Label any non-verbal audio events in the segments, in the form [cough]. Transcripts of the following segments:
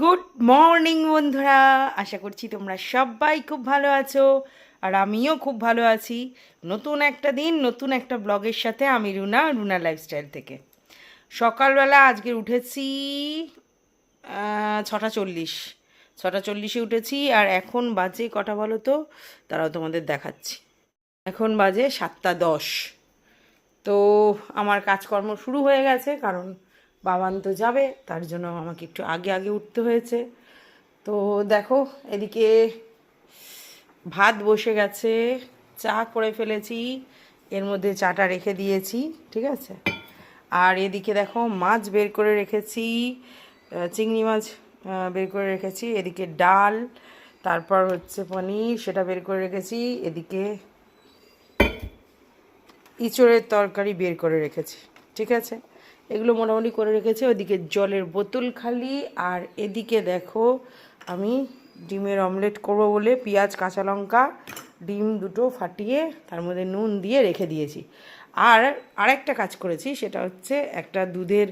Good morning বন্ধুরা। আশা করছি তোমরা সবাই খুব ভালো আছো আর আমিও খুব ভালো আছি। নতুন একটা দিন, নতুন একটা ব্লগের সাথে আমি রুনা রুনা লাইফস্টাইল থেকে। সকালবেলা আজকে উঠেছি ছটা চল্লিশ। ছটা চল্লিশে উঠেছি আর এখন বাজে কটা বলো তো? তারাও তোমাদের দেখাচ্ছি। এখন বাজে সাতটা দশ। তো আমার কাজকর্ম শুরু হয়ে গেছে কারণ বাবান তো যাবে, তার জন্য আমাকে একটু আগে আগে উঠতে হয়েছে। তো দেখো, এদিকে ভাত বসে গেছে, চা করে ফেলেছি, এর মধ্যে চাটা রেখে দিয়েছি, ঠিক আছে? আর এদিকে দেখো, মাছ বের করে রেখেছি চিংড়ি মাছ বের করে রেখেছি, এদিকে ডাল, তারপর হচ্ছে পনির, সেটা বের করে রেখেছি, এদিকে ইঁচড়ের তরকারি বের করে রেখেছি, ঠিক আছে? এগুলো মোটামুটি করে রেখেছি। ওদিকে জলের বোতল খালি। আর এদিকে দেখো, আমি ডিমের অমলেট করব বলে পেঁয়াজ, কাঁচা লঙ্কা, ডিম দুটো ফাটিয়ে তার মধ্যে নুন দিয়ে রেখে দিয়েছি। আর আরেকটা কাজ করেছি, সেটা হচ্ছে একটা দুধের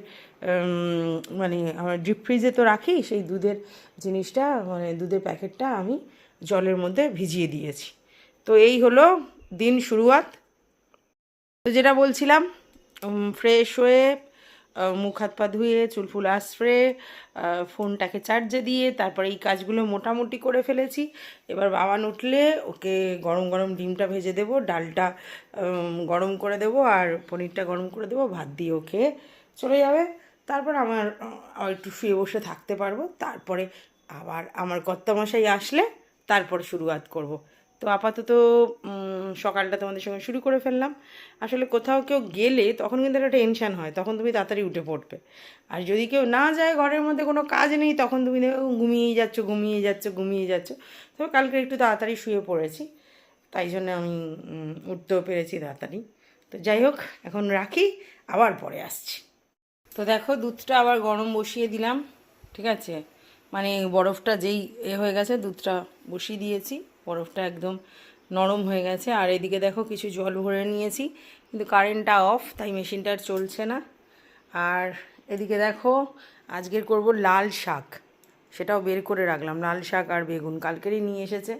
মানে আমার ডিপ ফ্রিজে তো রাখি, সেই দুধের জিনিসটা মানে দুধের প্যাকেটটা আমি জলের মধ্যে ভিজিয়ে দিয়েছি। তো এই হলো দিন শুরুয়াত। তো যেটা বলছিলাম ফ্রেশ হয়ে মুখ হাত পা ধুয়ে, চুল ফুল আশ্রে ফোনটাকে চার্জে দিয়ে, তারপরে এই কাজগুলো মোটামুটি করে ফেলেছি। এবার বাবান উঠলে ওকে গরম গরম ডিমটা ভেজে দেবো, ডালটা গরম করে দেবো আর পনিরটা গরম করে দেবো, ভাত দিয়ে ওকে চলে যাবে। তারপর আমার একটু শুয়ে বসে থাকতে পারব। তারপরে আবার আমার কর্তামশাই আসলে তারপরে শুরুয়াত করব। তো আপাতত সকালটা তোমাদের সঙ্গে শুরু করে ফেললাম। আসলে কোথাও কেউ গেলে তখন কিন্তু একটা টেনশান হয়, তখন তুমি তাড়াতাড়ি উঠে পড়বে। আর যদি কেউ না যায়, ঘরের মধ্যে কোনো কাজ নেই, তখন তুমি দেখো ঘুমিয়েই যাচ্ছ ঘুমিয়ে যাচ্ছ ঘুমিয়ে যাচ্ছ। তবে কালকে একটু তাড়াতাড়ি শুয়ে পড়েছি, তাই জন্য আমি উঠতেও পেরেছি তাড়াতাড়ি। তো যাই হোক, এখন রাখি, আবার পরে আসছি। তো দেখো, দুধটা আবার গরম বসিয়ে দিলাম, ঠিক আছে? মানে বরফটা যেই এ হয়ে গেছে, দুধটা বসিয়ে দিয়েছি, বরফটা একদম নরম হয়ে গেছে। আর এদিকে দেখো কিছু জল ভরে নিয়েছি। কিন্তু কারেন্টটা অফ তাই মেশিনটা আর চলছে না। আর এদিকে দেখো, আজকের করব লাল শাক। সেটাও বের করে রাখলাম। লাল শাক আর বেগুন কালকেরই নিয়ে এসেছে।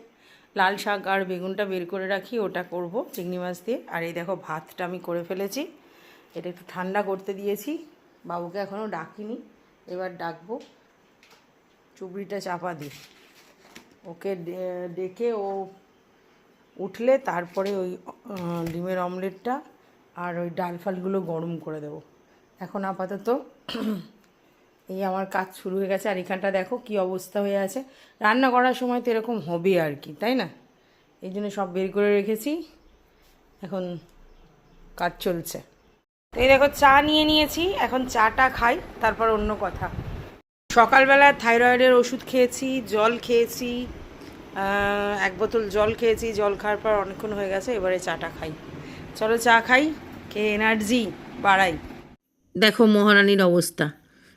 লাল শাক আর বেগুনটা বের করে রাখি, ওটা করব চিংড়ি মাছ দিয়ে। আর এই দেখো, ভাতটা আমি করে ফেলেছি। এটা একটু ঠান্ডা করতে দিয়েছি। বাবুকে এখনও ডাকিনি। এবার ডাকবো। চুবড়িটা চাপা দিই। ওকে ডেকে ও উঠলে তারপরে ওই ডিমের অমলেটটা আর ওই ডাল ফালগুলো গরম করে দেবো। এখন আপাতত এই আমার কাজ শুরু হয়ে গেছে। আর এখানটা দেখো কি অবস্থা হয়ে আছে। রান্না করার সময় তো এরকম হবে আর কি, তাই না? এই জন্য সব বের করে রেখেছি। এখন কাজ চলছে। তো এই দেখো, চা নিয়ে নিয়েছি। এখন চাটা খাই, তারপর অন্য কথা। সকালবেলা থাইরয়েডের ওষুধ খেয়েছি, জল খেয়েছি। এক বোতল জল খেয়েছি জল খাওয়ার পর অনেকক্ষণ হয়ে গেছে এবারে চাটা খাই। চলো চা খাই খেয়ে এনার্জি বাড়াই। দেখো মহারানীর অবস্থা।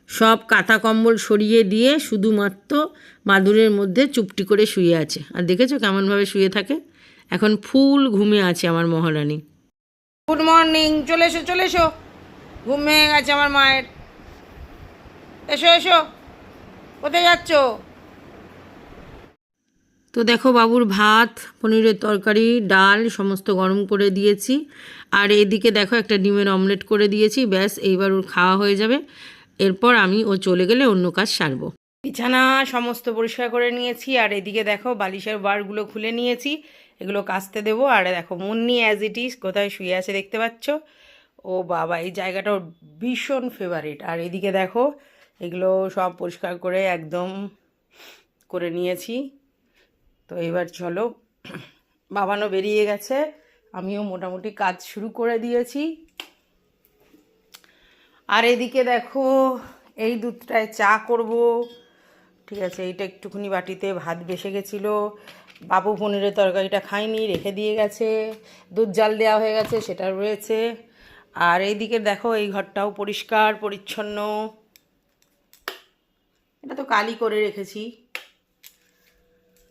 সব কাঁথা কম্বল সরিয়ে দিয়ে শুধুমাত্র মাদুরের মধ্যে চুপটি করে শুয়ে আছে। আর দেখেছ কেমনভাবে শুয়ে থাকে? এখন ফুল ঘুমে আছে আমার মহারানী। গুড মর্নিং চলে এসো চলে এসো। ঘুম ভেঙে গেছে আমার মায়ের। এসো এসো। কোথায় যাচ্ছ? তো দেখো বাবুর ভাত, পনিরের তরকারি, ডাল, সমস্ত গরম করে দিয়েছি। আর এদিকে দেখো একটা ডিমের অমলেট করে দিয়েছি, ব্যাস এইবার ওর খাওয়া হয়ে যাবে। এরপর আমি ও চলে গেলে অন্য কাজ সারবো। বিছানা সমস্ত পরিষ্কার করে নিয়েছি, আর এদিকে দেখো বালিশের বারগুলো খুলে নিয়েছি, এগুলো কাচতে দেবো। আর দেখো মুন্নি অ্যাজ ইট ইজ কোথায় শুয়ে আছে দেখতে পাচ্ছ? ও বাবা, এই জায়গাটা ওর ভীষণ ফেভারিট আর এদিকে দেখো এগুলো সব পরিষ্কার করে একদম করে নিয়েছি। তো এবার চলো বাবানও বেরিয়ে গেছে। আমিও মোটামুটি কাজ শুরু করে দিয়েছি। আর এদিকে দেখো, এই দুধটায় চা করব। ঠিক আছে, এইটা একটুখানি বাটিতে ভাত বেসে গেছিল। বাবু পনিরের তরকারিটা খাইনি রেখে দিয়ে গেছে। দুধ জাল দেওয়া হয়ে গেছে, সেটা রয়েছে। আর এইদিকে দেখো, এই ঘরটাও পরিষ্কার, পরিচ্ছন্ন। এটা তো কালি করে রেখেছি।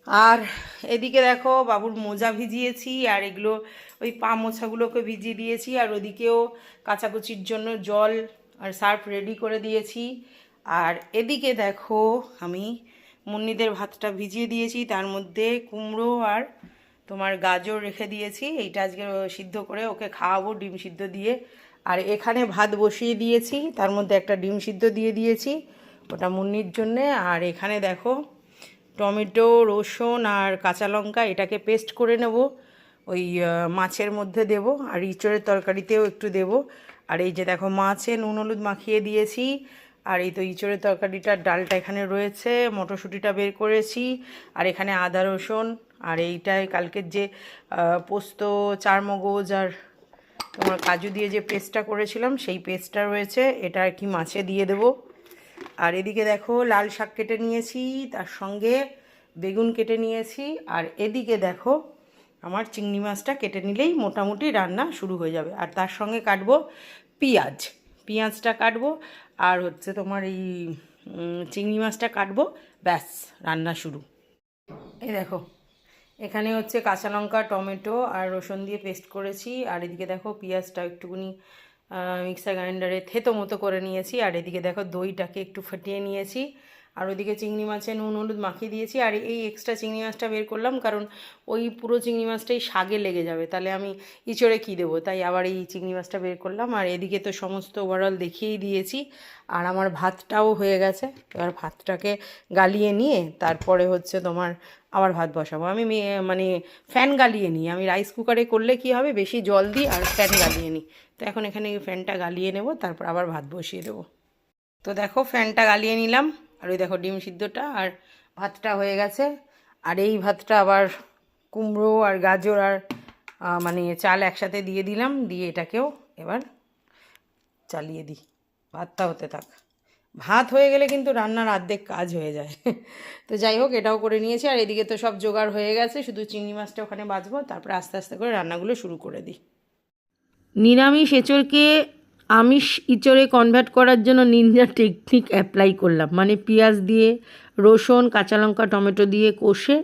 আর এদিকে দেখো বাবুর মোজা ভিজিয়েছি, আর এগুলো ওই পা মোছাগুলোকে ভিজিয়ে দিয়েছি, আর ওদিকেও কাচাকুচির জন্য জল আর সার্ফ রেডি করে দিয়েছি। আর এদিকে দেখো আমি মুন্নিদের ভাতটা ভিজিয়ে দিয়েছি, তার মধ্যে কুমড়ো আর তোমার গাজর রেখে দিয়েছি, এইটা আজকে সিদ্ধ করে ওকে খাওয়াবো ডিম সিদ্ধ দিয়ে। আর এখানে ভাত বসিয়ে দিয়েছি, তার মধ্যে একটা ডিম সিদ্ধ দিয়ে দিয়েছি ওটা মুন্নির জন্যে। আর এখানে দেখো টমেটো, রসুন আর কাঁচা লঙ্কা এটাকে পেস্ট করে নেব। ওই মাছের মধ্যে দেব আর ইঁচড়ের তরকারিতেও একটু দেব। আর এই যে দেখো, মাছে নুন হলুদ মাখিয়ে দিয়েছি। আর এই তো ইঁচড়ের তরকারিটার ডালটা এখানে রয়েছে, মটরশুঁটিটা বের করেছি। আর এখানে আদা, রসুন আর এইটাই কালকের যে পোস্ত চার মগজ আর তোমার কাজু দিয়ে যে পেস্টটা করেছিলাম, সেই পেস্টটা রয়েছে। এটা আর কি মাছে দিয়ে দেবো। আর এদিকে দেখো লাল শাক কেটে নিয়েছি, তার সঙ্গে বেগুন কেটে নিয়েছি, আর এদিকে দেখো আমার চিংড়ি মাছটা কেটে নিলেই মোটামুটি রান্না শুরু হয়ে যাবে। আর তার সঙ্গে কাটবো পেঁয়াজ, পেঁয়াজটা কাটবো, আর হচ্ছে তোমার এই চিংড়ি মাছটা কাটবো, ব্যাস, রান্না শুরু। এই দেখো, এখানে হচ্ছে কাঁচা লঙ্কা, টমেটো আর রসুন দিয়ে পেস্ট করেছি, আর এদিকে দেখো পেঁয়াজটা একটুখানি মিক্সার গ্রাইন্ডারে থেতো মতো করে নিয়েছি। আর এদিকে দেখো দইটাকে একটু ফাটিয়ে নিয়েছি। আর ওদিকে চিংড়ি মাছে নুন হলুদ মাখিয়ে দিয়েছি আর এই এক্সট্রা চিংড়ি মাছটা বের করলাম, কারণ ওই পুরো চিংড়ি মাছটাই শাগে লেগে যাবে। তাহলে আমি ইচড়ে কী দেবো? তাই আবার এই চিংড়ি মাছটা বের করলাম। আর এদিকে তো সমস্ত ওভারঅল দেখিয়েই দিয়েছি। আর আমার ভাতটাও হয়ে গেছে। এবার ভাতটাকে গালিয়ে নিয়ে তারপরে হচ্ছে তোমার আবার ভাত বসাবো। আমি মানে ফ্যান গালিয়ে নিই। আমি রাইস কুকারে করলে কি হবে? বেশি জল দিই আর ফ্যান গালিয়ে নিই। তো এখন এখানে ফ্যানটা গালিয়ে নেব, তারপর আবার ভাত বসিয়ে দেবো। তো দেখো ফ্যানটা গালিয়ে নিলাম। আর ওই দেখো ডিম সিদ্ধটা আর ভাতটা হয়ে গেছে। আর এই ভাতটা আবার কুমড়ো আর গাজর আর মানে চাল একসাথে দিয়ে দিলাম, দিয়ে এটাকেও এবার চালিয়ে দিই। ভাতটা হতে থাক। ভাত হয়ে গেলে কিন্তু রান্নার অর্ধেক কাজ হয়ে যায়। [laughs] তো যাই হোক, এটাও করে নিয়েছি। আর এদিকে তো সব জোগাড় হয়ে গেছে, শুধু চিংড়ি মাছটা ওখানে বাজবো তারপরে আস্তে আস্তে করে রান্নাগুলো শুরু করে দিই। নিরামিষ এঁচড়কে আমিষ ইঁচড়ে কনভার্ট করার জন্য নিনজা টেকনিক অ্যাপ্লাই করলাম। মানে পেঁয়াজ দিয়ে, রসুন, কাঁচা লঙ্কা, টমেটো দিয়ে কষে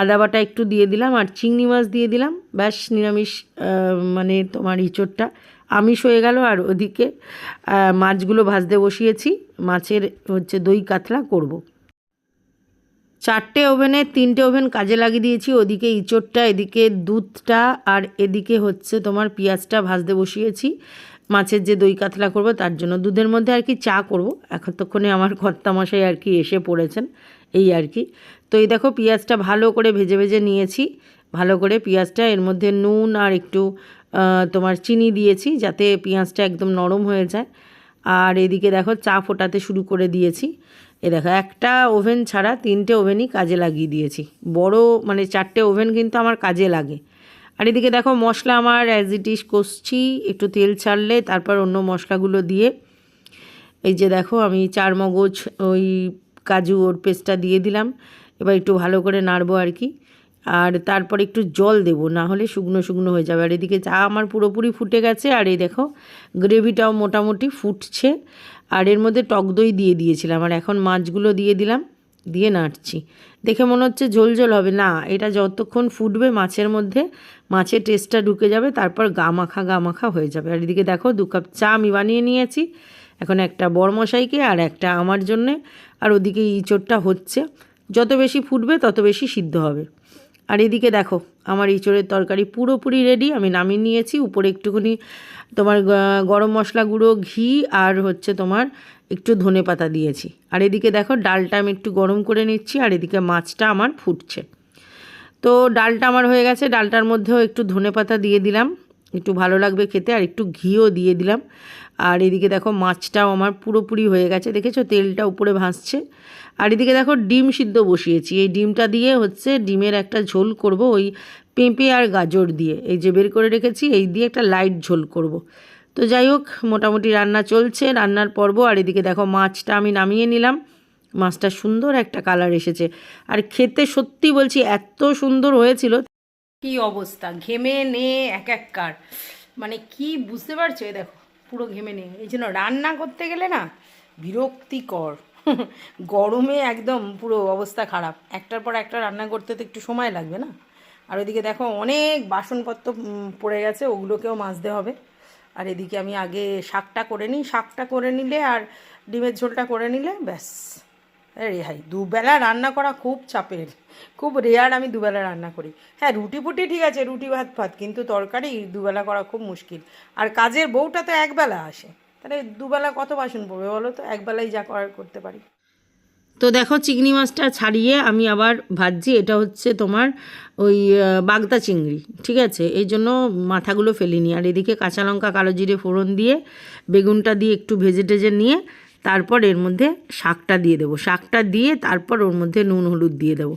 আদা বাটা একটু দিয়ে দিলাম আর চিংড়ি মাছ দিয়ে দিলাম। ব্যাস, নিরামিষ মানে তোমার ইঁচড়টা আমিষ হয়ে গেল আর ওদিকে মাছগুলো ভাজতে বসিয়েছি। মাছের হচ্ছে দই কাতলা করব। চারটে ওভেনে তিনটে ওভেন কাজে লাগিয়ে দিয়েছি। ওদিকে ইঁচড়টা, এদিকে দুধটা আর এদিকে হচ্ছে তোমার পেঁয়াজটা ভাজতে বসিয়েছি। মাছের যে দই কাতলা করব, তার জন্য দুধের মধ্যে আর কি চা করব। এখন তক্ষণে আমার কর্তামশাই আর কি এসে পড়েছেন, এই আর কি। তো এই দেখো, পেঁয়াজটা ভালো করে ভেজে ভেজে নিয়েছি। ভালো করে পেঁয়াজটা, এর মধ্যে নুন আর একটু তোমার চিনি দিয়েছি, যাতে পেঁয়াজটা একদম নরম হয়ে যায়। আর এদিকে দেখো, চা ফোটাতে শুরু করে দিয়েছি। এ দেখো, একটা ওভেন ছাড়া তিনটে ওভেনই কাজে লাগিয়ে দিয়েছি। বড় মানে চারটে ওভেন কিন্তু আমার কাজে লাগে। আর এদিকে দেখো মশলা আমার অ্যাজ ইট ইস কষছি, একটু তেল ছাড়লে, তারপর অন্য মশলাগুলো দিয়ে, এই যে দেখো আমি চার মগজ ওই কাজু ওর পেস্টটা দিয়ে দিলাম, এবার একটু ভালো করে নাড়বো আর কি, আর তারপর একটু জল দেবো, না হলে শুকনো শুকনো হয়ে যাবে, আর এদিকে চা আমার পুরোপুরি ফুটে গেছে, আর এই দেখো গ্রেভিটাও মোটামুটি ফুটছে, আর এর মধ্যে টক দই দিয়ে দিয়েছিলাম, আর এখন মাছগুলো দিয়ে দিলাম দিয়ে নাড়ছি। দেখে মনে হচ্ছে ঝোল ঝোল হবে। না, এটা যতক্ষণ ফুটবে মাছের মধ্যে, মাছের টেস্টটা ঢুকে যাবে, তারপর গা মাখা গা মাখা হয়ে যাবে। আর এদিকে দেখো, দু কাপ চা আমি বানিয়ে নিয়েছি। এখন একটা বরমশাইকে আর একটা আমার জন্যে। আর ওদিকে ইঁচড়টা হচ্ছে। যত বেশি ফুটবে, তত বেশি সিদ্ধ হবে। আর এদিকে দেখো, আমার ইঁচড়ের তরকারি পুরোপুরি রেডি আমি নামিয়ে নিয়েছি। উপরে একটুখানি তোমার গরম মশলা গুঁড়ো, ঘি আর হচ্ছে তোমার একটু ধনে পাতা দিয়েছি। আর এদিকে দেখো ডালটা আমি একটু গরম করে নিচ্ছি, আর এদিকে মাছটা আমার ফুটছে। তো ডালটা আমার হয়ে গেছে, ডালটার মধ্যেও একটু ধনে পাতা দিয়ে দিলাম। একটু ভালো লাগবে খেতে, আর একটু ঘিও দিয়ে দিলাম। আর এদিকে দেখো মাছটাও আমার পুরোপুরি হয়ে গেছে, দেখেছ? তেলটা উপরে ভাসছে। আর এদিকে দেখো ডিম সিদ্ধ বসিয়েছি। এই ডিমটা দিয়ে হচ্ছে ডিমের একটা ঝোল করব ওই পেঁপে আর গাজর দিয়ে। এই যে বের করে রেখেছি, এই দিয়ে একটা লাইট ঝোল করব। তো যাই হোক, মোটামুটি রান্না চলছে, রান্নার পর্ব, আর এদিকে দেখো মাছটা আমি নামিয়ে নিলাম। মাছটা সুন্দর একটা কালার এসেছে। আর খেতে সত্যি বলছি, এত সুন্দর হয়েছিল। কি অবস্থা, ঘেমে নে, এক এক কার। মানে কি বুঝতে পারছ? এই দেখো, পুরো ঘেমে নে। এই জন্য রান্না করতে গেলে না, বিরক্তিকর। [laughs] গরমে একদম পুরো অবস্থা খারাপ। একটার পর একটা রান্না করতে তো একটু সময় লাগবে না। আর ওইদিকে দেখো অনেক বাসনপত্র পড়ে গেছে, ওগুলোকেও মাজতে হবে। আর এদিকে আমি আগে শাকটা করে নিই, শাকটা করে নিলে আর ডিমের ঝোলটা করে নিলে ব্যাস। রেহাই দুবেলা রান্না করা খুব চাপের, খুব রেয়ার আমি দুবেলা রান্না করি। হ্যাঁ রুটি ফুটি ঠিক আছে, রুটি, ভাত ভাত, কিন্তু তরকারি দুবেলা করা খুব মুশকিল। আর কাজের বউটা তো একবেলা আসে, তাহলে দুবেলা কত বাসন পড়বে বলো তো? একবেলাই যা করার করতে পারি। তো দেখো চিংড়ি মাছটা ছাড়িয়ে আমি আবার ভাজছি, এটা হচ্ছে তোমার ওই বাগদা চিংড়ি, ঠিক আছে? এই জন্য মাথাগুলো ফেলিনি। আর এদিকে কাঁচা লঙ্কা, কালো জিরে ফোড়ন দিয়ে, বেগুনটা দিয়ে একটু ভেজে টেজে নিয়ে, তারপর এর মধ্যে শাকটা দিয়ে দেবো। শাকটা দিয়ে তারপর ওর মধ্যে নুন, হলুদ দিয়ে দেবো।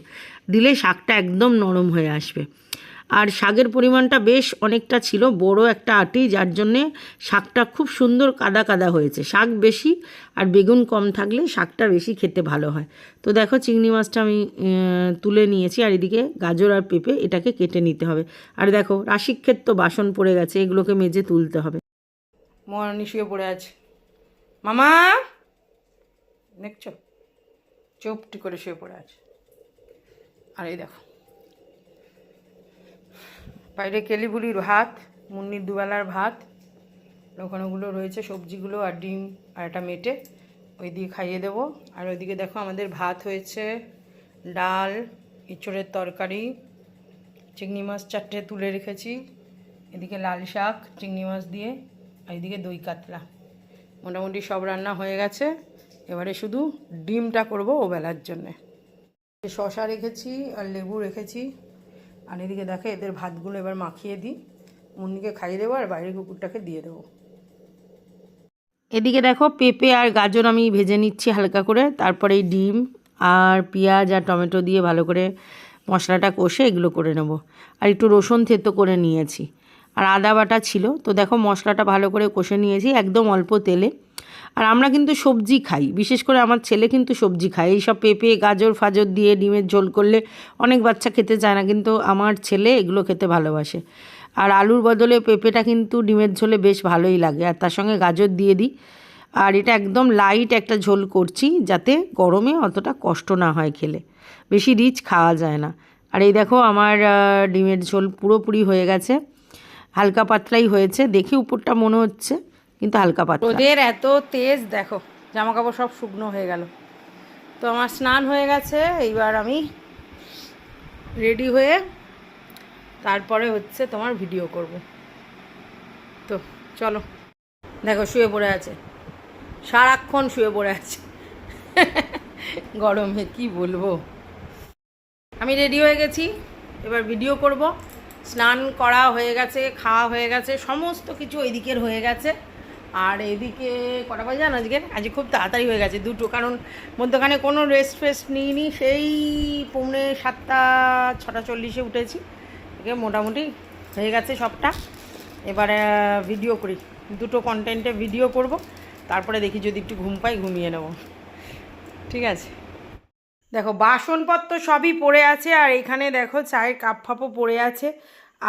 দিলে শাকটা একদম নরম হয়ে আসবে। আর শাকের পরিমাণটা বেশ অনেকটা ছিল, বড় একটা আটি, যার জন্যে শাকটা খুব সুন্দর কাদা কাদা হয়েছে। শাক বেশি আর বেগুন কম থাকলে শাকটা বেশি খেতে ভালো হয়। তো দেখো চিংড়ি মাছটা আমি তুলে নিয়েছি আর এদিকে গাজর আর পেঁপে এটাকে কেটে নিতে হবে। আর দেখো রাশিক্ষেত তো বাসন পড়ে গেছে, এগুলোকে মেজে তুলতে হবে। মহারানী শুয়ে পড়ে আছে। মামা! দেখছ? চোপটি করে শুয়ে পড়ে আছে। আর এই দেখো বাইরে কেলিবুলির ভাত, মুন্নির দুবেলার ভাত ওখানে ওগুলো রয়েছে, সবজিগুলো আর ডিম আর একটা মেটে ওই দিয়ে খাইয়ে দেবো। আর ওইদিকে দেখো আমাদের ভাত হয়েছে, ডাল ইঁচড়ের তরকারি, চিংড়ি মাছ চারটে তুলে রেখেছি, এদিকে লাল শাক, চিংড়ি মাছ দিয়ে, আর এদিকে দই কাতলা। মোটামুটি সব রান্না হয়ে গেছে, এবারে শুধু ডিমটা করব ও বেলার জন্যে। শশা রেখেছি আর লেবু রেখেছি। আর এদিকে দেখে এদের ভাতগুলো এবার মাখিয়ে দিই। মুন্নিকে খাইয়ে দেবো আর বাইরের কুকুরটাকে দিয়ে দেবো। এদিকে দেখো পেঁপে আর গাজর আমি ভেজে নিচ্ছি হালকা করে। তারপরে ডিম আর পেঁয়াজ আর টমেটো দিয়ে ভালো করে মশলাটা কষে এগুলো করে নেব। আর একটু রসুন থেতো করে নিয়েছি। আর আদা বাটা ছিল। তো দেখো মশলাটা ভালো করে কষে নিয়েছি একদম অল্প তেলে। আর আমরা কিন্তু সবজি খাই। বিশেষ করে আমার ছেলে কিন্তু সবজি খায়। এইসব পেঁপে, গাজর, ফাজর দিয়ে ডিমের ঝোল করলে অনেক বাচ্চা খেতে চায় না, কিন্তু আমার ছেলে এগুলো খেতে ভালোবাসে। আর আলুর বদলে পেঁপেটা কিন্তু ডিমের ঝোলে বেশ ভালোই লাগে। আর তার সঙ্গে গাজর দিয়ে দিই। আর এটা একদম লাইট একটা ঝোল করছি যাতে গরমে অতটা কষ্ট না হয় খেলে। বেশি রিচ খাওয়া যায় না। আর এই দেখো আমার ডিমের ঝোল পুরোপুরি হয়ে গেছে। হালকা পাতলাই হয়েছে। দেখে উপরটা মনে হচ্ছে। কিন্তু হালকা পাতলা। ওদের এত তেজ, দেখো জামা কাপড় সব শুকনো হয়ে গেল। তো আমার স্নান হয়ে গেছে, এইবার আমি রেডি হয়ে তারপরে হচ্ছে তোমার ভিডিও করব। তো চলো, দেখো, শুয়ে পড়ে আছে। সারাক্ষণ শুয়ে পড়ে আছে। গরমে কি বলব? আমি রেডি হয়ে গেছি, এবার ভিডিও করব। স্নান করা হয়ে গেছে, খাওয়া হয়ে গেছে, সমস্ত কিছু ওইদিকের হয়ে গেছে। আর এদিকে কটা বাজে জানো আজকে? আজকে খুব তাড়াতাড়ি হয়ে গেছে দুটো, কারণ মধ্যখানে কোনো রেস্ট ফেস্ট নিইনি, সেই পৌনে সাতটা, ছটা চল্লিশে উঠেছি। মোটামুটি হয়ে গেছে সবটা। এবারে ভিডিও করি। দুটো কন্টেন্টে ভিডিও করব। তারপরে দেখি যদি একটু ঘুম পাই, ঘুমিয়ে নেব। ঠিক আছে? দেখো, বাসনপত্র সবই পড়ে আছে, আর এখানে দেখো চায়ের কাপ ফাপও পড়ে আছে।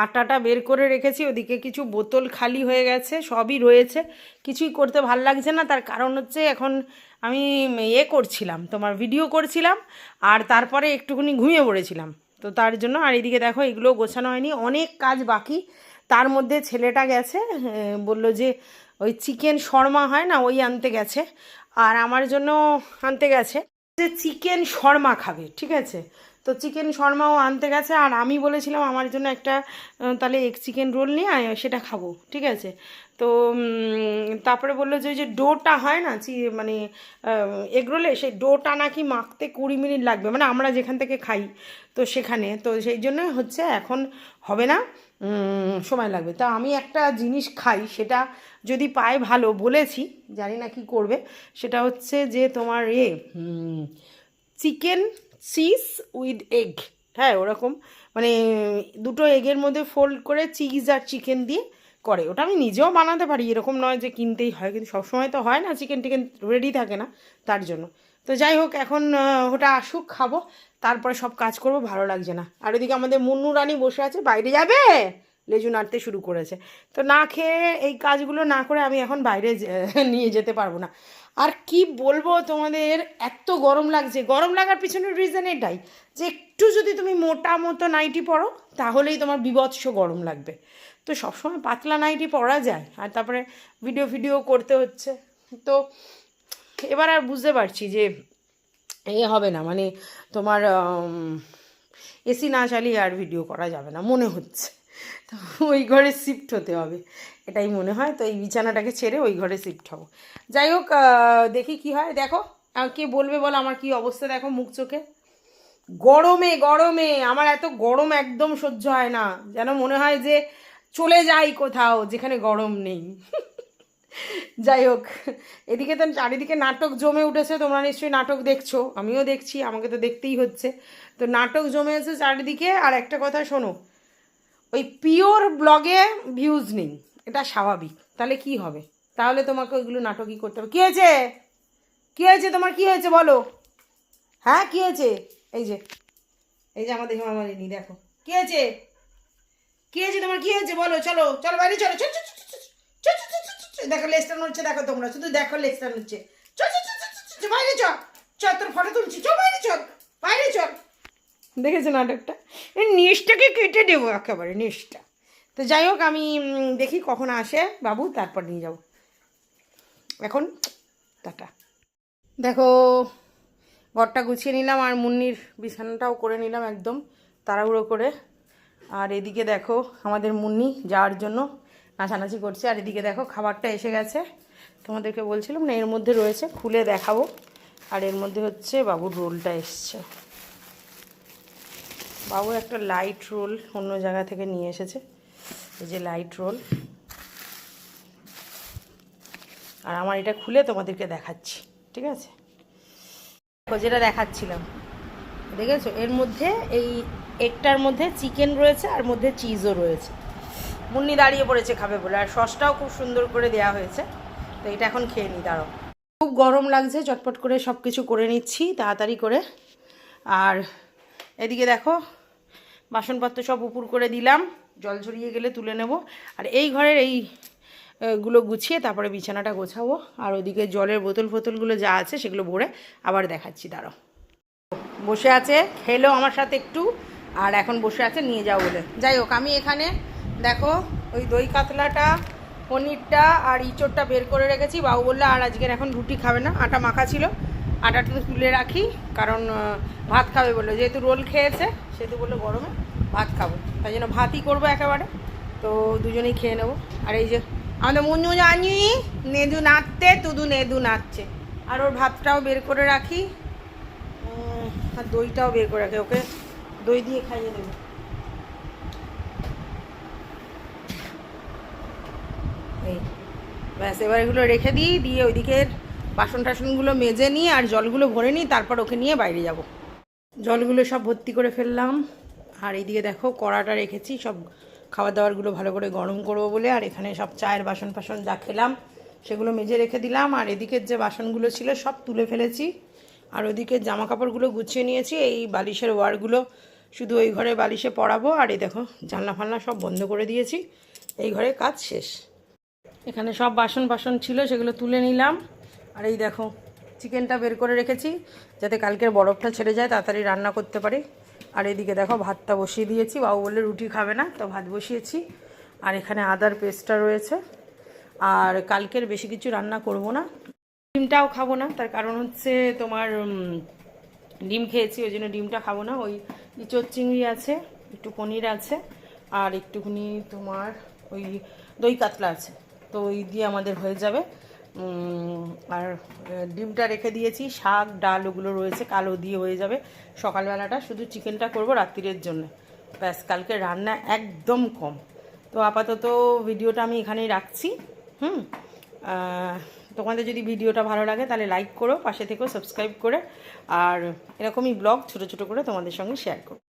আটাটা বের করে রেখেছি, ওদিকে কিছু বোতল খালি হয়ে গেছে, সবই রয়েছে। কিছুই করতে ভালো লাগছে না, তার কারণ হচ্ছে এখন আমি ইয়ে করছিলাম, তোমার ভিডিও করছিলাম, আর তারপরে একটুখানি ঘুমিয়ে পড়েছিলাম। তো তার জন্য, আর এদিকে দেখো, এগুলো গোছানো হয়নি, অনেক কাজ বাকি। তার মধ্যে ছেলেটা গেছে বলল যে ওই চিকেন শর্মা হয় না, ওই আনতে গেছে, আর আমার জন্য আনতে গেছে। যে চিকেন শর্মা খাবে, ঠিক আছে? তো চিকেন শর্মাও আনতে গেছে আর আমি বলেছিলাম আমার জন্য একটা তাহলে এক চিকেন রোল নিয়ে আয়, সেটা খাব ঠিক আছে? তো তারপরে বলল যে ওই যে ডোটা হয় না চি মানে এগ রোলে সেই ডোটা নাকি মাখতে কুড়ি মিনিট লাগবে মানে আমরা যেখান থেকে খাই তো সেখানে তো সেই জন্য হচ্ছে এখন হবে না সময় লাগবে। তা আমি একটা জিনিস খাই সেটা যদি পায় ভালো বলেছি জানি না কি করবে সেটা হচ্ছে যে তোমার এ চিকেন চিজ উইথ এগ। হ্যাঁ ওরকম। মানে দুটো এগের মধ্যে ফোল্ড করে চিজ আর চিকেন দিয়ে করে। ওটা আমি নিজেও বানাতে পারি, এরকম নয় যে কিনতেই হয়, কিন্তু সবসময় তো হয় না, চিকেন টিকেন রেডি থাকে না তার জন্য। তো যাই হোক, এখন ওটা আসুক, খাব, তারপরে সব কাজ করব, ভালো লাগছে না। আর ওদিকে আমাদের মুন্নু রানী বসে আছে, বাইরে যাবে? লেজু নাড়তে শুরু করেছে। তো না খেয়ে এই কাজগুলো না করে আমি এখন বাইরে নিয়ে যেতে পারব না। আর কি বলব তোমাদের, এত গরম লাগছে। গরম লাগার পিছনের রিজন এটাই যে একটু যদি তুমি মোটা মতো নাইটি পরো, তাহলেই তোমার বিভৎস গরম লাগবে। তো সবসময় পাতলা নাইটি পরা যায়, আর তারপরে ভিডিও ভিডিও করতে হচ্ছে। তো এবার আর বুঝতে পারছি যে এ হবে না মানে তোমার এসি না চালিয়ে আর ভিডিও করা যাবে না, মনে হচ্ছে। তো ওই ঘরে শিফট হতে হবে। এটাই মনে হয়, তো এই বিছানাটাকে ছেড়ে ওই ঘরে শিফট হব। যাই হোক দেখি কি হয়। দেখো কে বলবে বলো আমার কি অবস্থা? দেখো মুখ চোখে। গরমে গরমে, আমার এত গরম একদম সহ্য হয় না। যেন মনে হয় যে চলে যাই কোথাও, যেখানে গরম নেই। যাই হোক, এদিকে তো চারিদিকে নাটক জমে উঠেছে, তোমরা নিশ্চয়ই নাটক দেখছ। আমিও দেখছি, আমাকে তো দেখতেই হচ্ছে। তো নাটক জমে আছে চারিদিকে। আর একটা কথা শোনো ওই পিওর ব্লগে ভিউজ নেই এটা স্বাভাবিক তাহলে কি হবে তাহলে তোমাকে ওইগুলো নাটকই করতে হবে কী হয়েছে কী হয়েছে তোমার কী হয়েছে বলো হ্যাঁ কী হয়েছে এই যে এই যে আমাদের হেমামালিনী দেখো কী হয়েছে কী হয়েছে তোমার কী হয়েছে বলো চলো চলো বাইরে চলো চলো দেখো লেস্টার নড়ছে দেখো তোমরা শুধু দেখো লেস্টার নড়ছে চ বাইরে চল চ তোর ফটো তুলছি চল বাইরে চল বাইরে চল দেখেছ নাটকটা? এই নিচটাকে কেটে দেবো একেবারে নিচটা তো যাই হোক, আমি দেখি কখন আসে বাবু, তারপর নিয়ে যাব। এখন, টাটা। দেখো, ঘরটা গুছিয়ে নিলাম আর মুন্নির বিছানাটাও করে নিলাম একদম তাড়াহুড়ো করে। আর এদিকে দেখো, আমাদের মুন্নি যাওয়ার জন্য নাচানাচি করছে। আর এদিকে দেখো, খাবারটা এসে গেছে। তোমাদেরকে বলছিলাম না, এর মধ্যে রয়েছে, খুলে দেখাবো। আর এর মধ্যে হচ্ছে বাবুর রোলটা এসছে। বাবু একটা লাইট রোল অন্য জায়গা থেকে নিয়ে এসেছে। এই যে লাইট রোল আর আমার এটা খুলে তোমাদেরকে দেখাচ্ছি, ঠিক আছে? যেটা দেখাচ্ছিলাম। দেখেছ? এর মধ্যে এই একটার মধ্যে চিকেন রয়েছে, আর মধ্যে চিজও রয়েছে। মুন্নি দাঁড়িয়ে পড়েছে খাবে বলে, আর সসটাও খুব সুন্দর করে দেওয়া হয়েছে। তো এটা এখন খেয়ে নিই দাঁড়াও। খুব গরম লাগছে, চটপট করে সব কিছু করে নিচ্ছি, তাড়াতাড়ি করে। আর এদিকে দেখো, বাসনপত্র সব উপর করে দিলাম, জল ঝরিয়ে গেলে তুলে নেব। আর এই ঘরের এই গুলো গুছিয়ে তারপরে বিছানাটা গোছাবো। আর ওদিকে জলের বোতল ফোতলগুলো যা আছে সেগুলো ভরে আবার দেখাচ্ছি, দাঁড়াও। বসে আছে, খেলো আমার সাথে একটু, আর এখন বসে আছে, নিয়ে যাও বলে। যাই হোক, আমি এখানে, দেখো, ওই দই কাতলাটা পনিরটা আর ইঁচড়টা বের করে রেখেছি। বাবু বলল, আর আজকের এখন রুটি খাবে না। আটা মাখা ছিল। আটাটা তুলে রাখি, কারণ ভাত খাবে বলল। যেহেতু রোল খেয়েছে, সেহেতু বলল গরমে ভাত খাব। তাই জন্য ভাতই করব একেবারে। তো দুজনেই খেয়ে নেব। আর এই যে, আমাদের মুঞ্জু জানি, নেদু নাচতে তুদু নেদু নাচছে। আর ওর ভাতটাও বের করে রাখি। আর দইটাও বের করে রাখি। ওকে দই দিয়ে খাইয়ে দেবো এই ব্যাস, এবার এগুলো রেখে দিই, দিয়ে ওইদিকে বাসন টাসনগুলো মেজে নিই আর জলগুলো ভরে নিই, তারপর ওকে নিয়ে বাইরে যাব। জলগুলো সব ভর্তি করে ফেললাম। আর এইদিকে দেখো কড়াটা রেখেছি, সব খাবার দাবারগুলো ভালো করে গরম করব বলে, আর এখানে সব চায়ের বাসন ফাসন যা খেলাম, সেগুলো মেজে রেখে দিলাম। আর এদিকের যে বাসনগুলো ছিল সব তুলে ফেলেছি। আর ওদিকে জামা কাপড়গুলো গুছিয়ে নিয়েছি, এই বালিশের ওয়ারগুলো শুধু ওই ঘরে বালিশে পরাবো। আর এই দেখো জানলা ফালনা সব বন্ধ করে দিয়েছি, এই ঘরে কাজ শেষ। এখানে সব বাসন বাসন ছিল, সেগুলো তুলে নিলাম। আর এই দেখো, চিকেনটা বের করে রেখেছি, যাতে কালকের বরফটা ছেড়ে যায়, তাড়াতাড়ি রান্না করতে পারি। আর এদিকে দেখো, ভাতটা বসিয়ে দিয়েছি। বাবু বললে, রুটি খাবে না, তো ভাত বসিয়েছি। আর এখানে আদার পেস্টটা রয়েছে। আর কালকের বেশি কিছু রান্না করব না। ডিমটাও খাব না, তার কারণ হচ্ছে তোমার ডিম খেয়েছি, ওই জন্য ডিমটা খাব না। ওই ইঁচড় চিংড়ি আছে, একটু পনির আছে, আর একটুখানি তোমার ওই দই কাতলা আছে। তো ওই দিয়ে আমাদের হয়ে যাবে। আর ডিমটা রেখে দিয়েছি, শাক, ডাল ওগুলো রয়েছে, কালো দিয়ে হয়ে যাবে। সকালবেলাটা শুধু চিকেনটা করব রাত্রিরের জন্য। ব্যাস, কালকে রান্না একদম কম। তো আপাতত ভিডিওটা আমি এখানেই রাখছি, হুম? তোমাদের যদি ভিডিওটা ভালো লাগে তাহলে লাইক করো, পাশে থেকেও সাবস্ক্রাইব করে, আর এরকমই ব্লগ ছোট ছোট করে তোমাদের সঙ্গে শেয়ার করো।